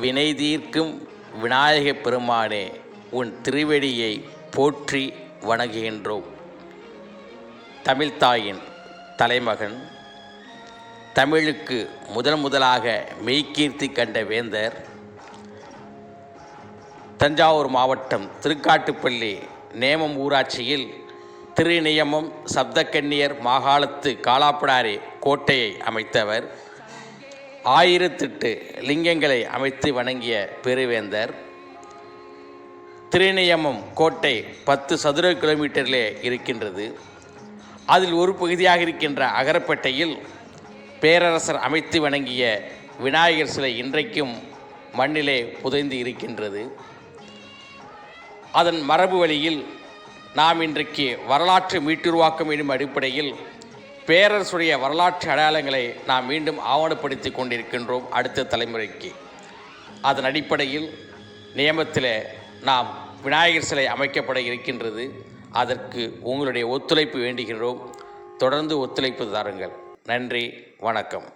வினை தீர்க்கும் விநாயகப் பெருமானே உன் திருவடியை போற்றி வணங்குகின்றோம். தமிழ்தாயின் தலைமகன் தமிழுக்கு முதன் முதலாக மெய்கீர்த்தி கண்ட வேந்தர் தஞ்சாவூர் மாவட்டம் திருக்காட்டுப்பள்ளி நேமம் ஊராட்சியில் திருநியமம் சப்தக்கன்னியர் மாகாளத்து காலாப்படாரி கோட்டையை அமைத்தவர். ஆயிரத்தெட்டு லிங்கங்களை அமைத்து வணங்கிய பெருவேந்தர் திருநியமம் கோட்டை பத்து சதுர கிலோமீட்டரிலே இருக்கின்றது. அதில் ஒரு பகுதியாக இருக்கின்ற அகரப்பேட்டையில் பேரரசர் அமைத்து வணங்கிய விநாயகர் சிலை இன்றைக்கும் மண்ணிலே புதைந்து இருக்கின்றது. அதன் மரபு வழியில் நாம் இன்றைக்கு வரலாற்று மீட்டுருவாக்கம் எனும் அடிப்படையில் பேரரசுடைய வரலாற்று அடையாளங்களை நாம் மீண்டும் ஆவணப்படுத்தி கொண்டிருக்கின்றோம் அடுத்த தலைமுறைக்கு. அதன் அடிப்படையில் நியமத்தில் நாம் விநாயகர் சிலை அமைக்கப்பட இருக்கின்றது. அதற்கு உங்களுடைய ஒத்துழைப்பு வேண்டுகின்றோம். தொடர்ந்து ஒத்துழைப்பு தாருங்கள். நன்றி வணக்கம்.